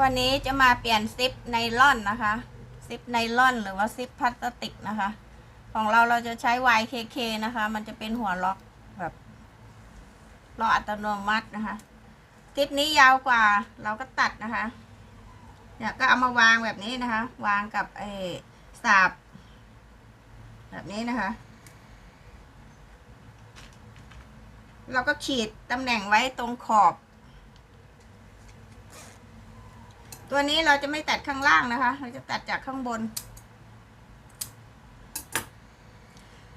วันนี้จะมาเปลี่ยนซิปไนล่อนนะคะ ซิปไนล่อนหรือว่าซิปพลาสติกนะคะ ของเราเราจะใช้ YKK นะคะ มันจะเป็นหัวล็อกแบบล็อกอัตโนมัตินะคะ ซิปนี้ยาวกว่าเราก็ตัดนะคะเนี่ยก็เอามาวางแบบนี้นะคะ วางกับไอ้สาบแบบนี้นะคะ เราก็ขีดตำแหน่งไว้ตรงขอบ ตัวนี้เราจะไม่ตัดข้างล่างนะคะ เราจะตัดจากข้างบน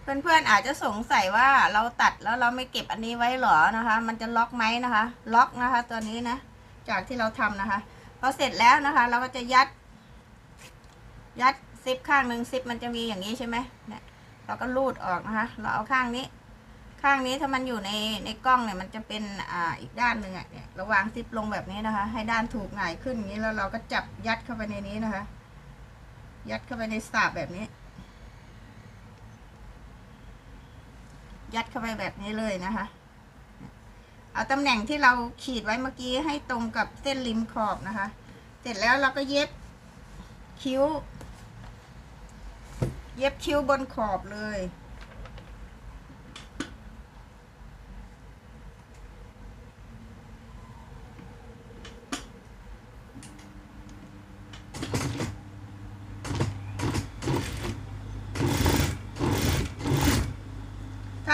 เพื่อนๆอาจจะสงสัยว่าเราตัดแล้วเราไม่เก็บอันนี้ไว้หรอนะคะ มันจะล็อกไหมนะคะ ล็อกนะคะ ตัวนี้นะ จากที่เราทำนะคะพอเสร็จแล้วนะคะ เราก็จะยัด ยัดซิปข้างหนึ่งซิปมันจะมีอย่างนี้ใช่ไหมเนี่ยเราก็รูดออกนะคะ เราเอาข้างนี้ ข้างนี้ถ้ามันอยู่ในในกล้องเนี่ยมันจะเป็นอ่าอีกด้านหนึ่งอะเนี่ยราวางซิปลงแบบนี้นะคะ ให้ด้านถูกหงายขึ้นอย่างนี้แล้วเราก็จับยัดเข้าไปในนี้นะคะ ยัดเข้าไปในสาบแบบนี้ ยัดเข้าไปแบบนี้เลยนะคะ เอาตำแหน่งที่เราขีดไว้เมื่อกี้ให้ตรงกับเส้นริมขอบนะคะ เสร็จแล้วเราก็เย็บคิ้ว เย็บคิ้วบนขอบเลย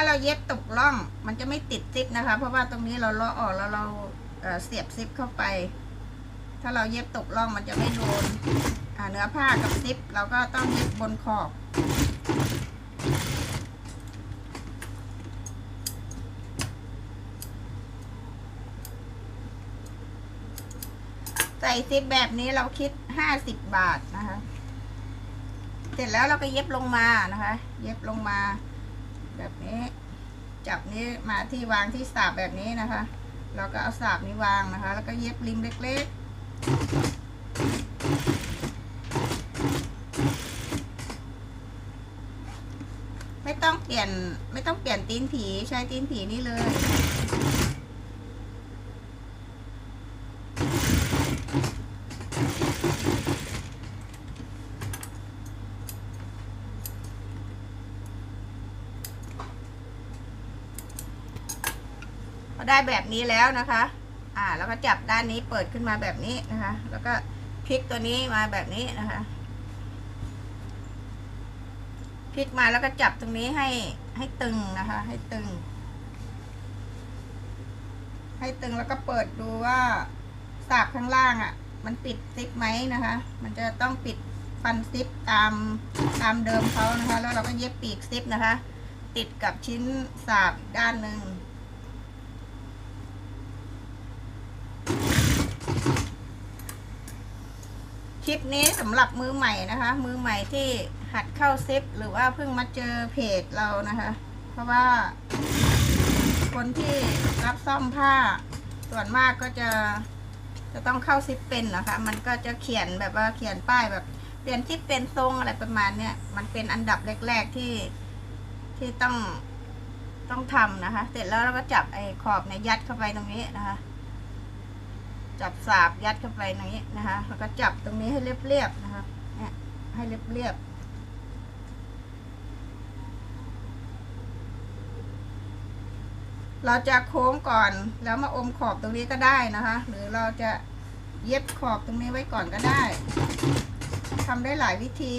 เราเย็บตกล่อง มันจะไม่ติดซิปนะคะ เพราะว่าตรงนี้เราเลาะออกแล้วเราเเสียบซิปเข้าไป ถ้าเราเย็บตกล่องมันจะไม่โดนเนื้อผ้ากับซิปเราก็ต้องเย็บบนขอบใส่ซิปแบบนี้เราคิดห้าสิบบาทนะคะ เสร็จแล้วเราก็เย็บลงมานะคะ เย็บลงมา แบบนี้ จับนี้มาที่วางที่สาบแบบนี้นะคะ เราก็เอาสาบนี้วางนะคะ แล้วก็เย็บริมเล็กๆ ไม่ต้องเปลี่ยนไม่ต้องเปลี่ยนตีนผีใช้ตีนผีนี่เลย อได้แบบนี้แล้วนะคะ อ่า แล้วก็จับด้านนี้เปิดขึ้นมาแบบนี้นะคะ แล้วก็พลิกตัวนี้มาแบบนี้นะคะพลิกมาแล้วก็จับตรงนี้ให้ให้ตึงนะคะ ให้ตึง ให้ตึงแล้วก็เปิดดูว่าสากข้างล่างอะ่ะ มันปิดซิปไหมนะคะ มันจะต้องปิดฟันซิปตามตามเดิมเขานะคะ แล้วเราก็เย็บปีกซิปนะคะ ติดกับชิ้นสาบอีกด้านหนึ่ง คลิปนี้สำหรับมือใหม่นะคะ มือใหม่ที่หัดเข้าซิปหรือว่าเพิ่งมาเจอเพจเรานะคะ เพราะว่า คนที่รับซ่อมผ้า ส่วนมากก็จะจะต้องเข้าซิปเป็นนะคะ มันก็จะเขียนแบบว่าเขียนป้ายแบบเปลี่ยนซิปเป็นทรงอะไรประมาณเนี้ยมันเป็นอันดับแรก ๆที่ที่ต้องต้องทำนะคะ เสร็จแล้วเราก็จับไอ้ขอบเนี่ยยัดเข้าไปตรงนี้นะคะ จับสาบยัดเข้าไปตรงนี้นะคะแล้วก็จับตรงนี้ให้เรียบๆนะคะเนี่ยให้เรียบๆเราจะโค้งก่อนแล้วมาอมขอบตรงนี้ก็ได้นะคะ หรือเราจะเย็บขอบตรงนี้ไว้ก่อนก็ได้ทำได้หลายวิธี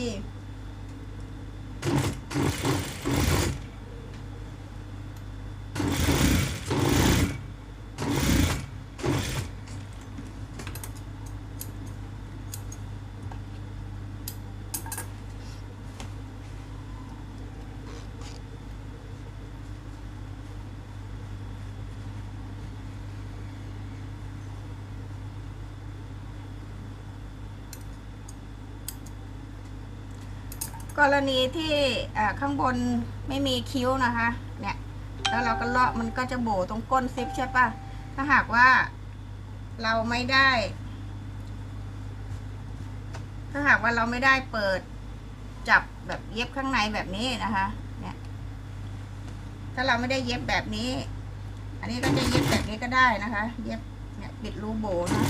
กรณีที่ข้างบนไม่มีคิ้วนะคะ เนี่ย แล้วเราก็เลาะมันก็จะโบตรงก้นซิปใช่ปะถ้าหากว่าเราไม่ได้ ถ้าหากว่าเราไม่ได้เปิดจับแบบเย็บข้างในแบบนี้นะคะ เนี่ย ถ้าเราไม่ได้เย็บแบบนี้ อันนี้ก็จะเย็บแบบนี้ก็ได้นะคะ เย็บเนี่ยปิดรูโบนะ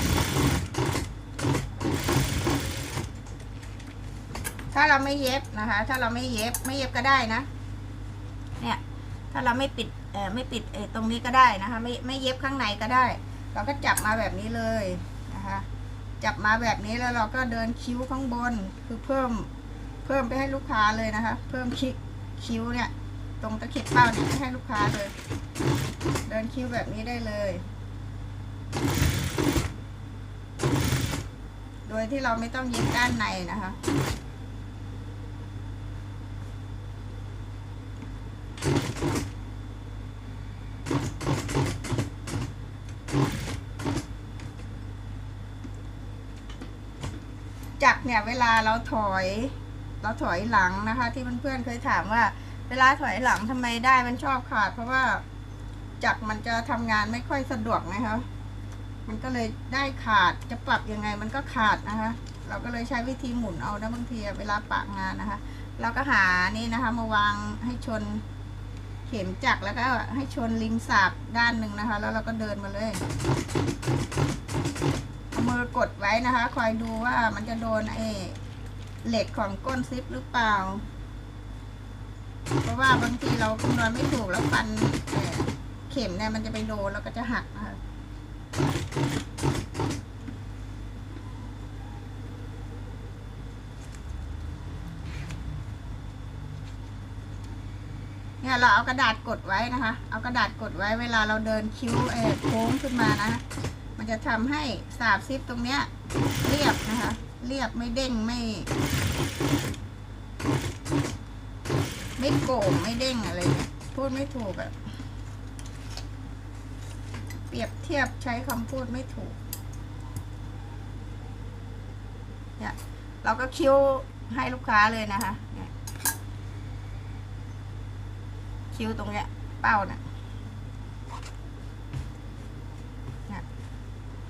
ถ้าเราไม่เย็บนะคะ ถ้าเราไม่เย็บไม่เย็บก็ได้นะ เนี่ยถ้าเราไม่ปิดเออไม่ปิดเออตรงนี้ก็ได้นะคะ ไม่ไม่เย็บข้างในก็ได้ เราก็จับมาแบบนี้เลยนะคะ จับมาแบบนี้แล้วเราก็เดินคิ้วข้างบนคือเพิ่มเพิ่มไปให้ลูกค้าเลยนะคะ เพิ่มคิกคิ้วเนี่ย ตรงตะเข็บเป้านี่ให้ลูกค้าเลย เดินคิ้วแบบนี้ได้เลย โดยที่เราไม่ต้องเย็บด้านในนะคะ เนี่ยเวลาเราถอย เราถอยหลังนะคะ ที่เพื่อนๆเคยถามว่า เวลาถอยหลังทำไมได้มันชอบขาด เพราะว่าจักรมันจะทำงานไม่ค่อยสะดวกนะคะมันก็เลยได้ขาดจะปรับยังไงมันก็ขาดนะคะ เราก็เลยใช้วิธีหมุนเอานะบางทีเวลาปากงานนะคะ เราก็หานี่นะคะ มาวางให้ชนเข็มจักรแล้วก็ให้ชนลิงสากด้านหนึ่งนะคะ แล้วเราก็เดินมาเลย เอามือกดไว้นะคะ คอยดูว่ามันจะโดนไอ้เหล็กของก้นซิปหรือเปล่า เพราะว่าบางทีเราคำนวณไม่ถูกแล้วฟันเข็มเนี่ยมันจะไปโดนแล้วก็จะหักนะคะเนี่ยเราเอากระดาษกดไว้นะคะ เอากระดาษกดไว้เวลาเราเดินคิ้วเอโค้งขึ้นมานะ มันจะทำให้สาบซิปตรงเนี้ยเรียบนะคะ เรียบไม่เด้งไม่ ไม่โก่งไม่เด้งอะไรเนี่ยพูดไม่ถูกแบบเปรียบเทียบใช้คำพูดไม่ถูกเนี่ยเราก็คิ้วให้ลูกค้าเลยนะคะคิ้วตรงเนี้ยเป้าเนี่ยเนี่ย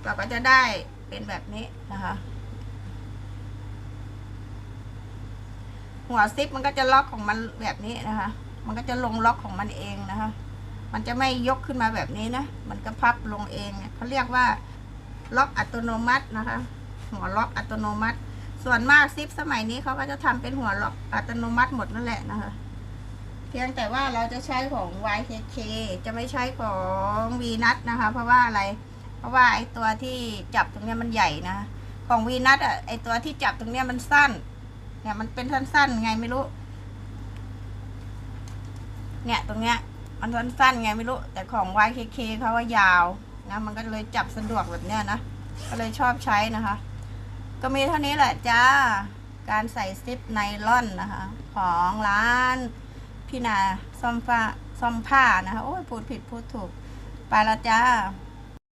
เราก็จะได้เป็นแบบนี้นะคะ หัวซิปมันก็จะล็อกของมันแบบนี้นะคะ มันก็จะลงล็อกของมันเองนะคะ มันจะไม่ยกขึ้นมาแบบนี้นะ มันก็พับลงเองเขาเรียกว่าล็อกอัตโนมัตินะคะ หัวล็อกอัตโนมัติ ส่วนมากซิปสมัยนี้เขาก็จะทำเป็นหัวล็อกอัตโนมัติหมดนั่นแหละนะคะ เพียงแต่ว่าเราจะใช้ของ YKK จะไม่ใช้ของ V นัทนะคะ เพราะว่าอะไร ราะว่าไอตัวที่จับตรงเนี้ยมันใหญ่นะ ของ V นัทอะไอตัวที่จับตรงเนี้ยมันสั้น เนี่ยมันเป็นสั้นๆไงไม่รู้ เนี่ยตรงเนี้ยมันสั้นๆไงไม่รู้ แต่ของ YKK เขาว่ายาวนะมันก็เลยจับสะดวกแบบเนี้ยนะ ก็เลยชอบใช้นะคะ ก็มีเท่านี้แหละจ้า การใส่ซิปไนล่อนนะคะ ของร้านพี่นาซ่อมฟ้าซ่อมผ้านะคะ โอ้ยพูดผิดพูดถูก ไปแล้วจ้า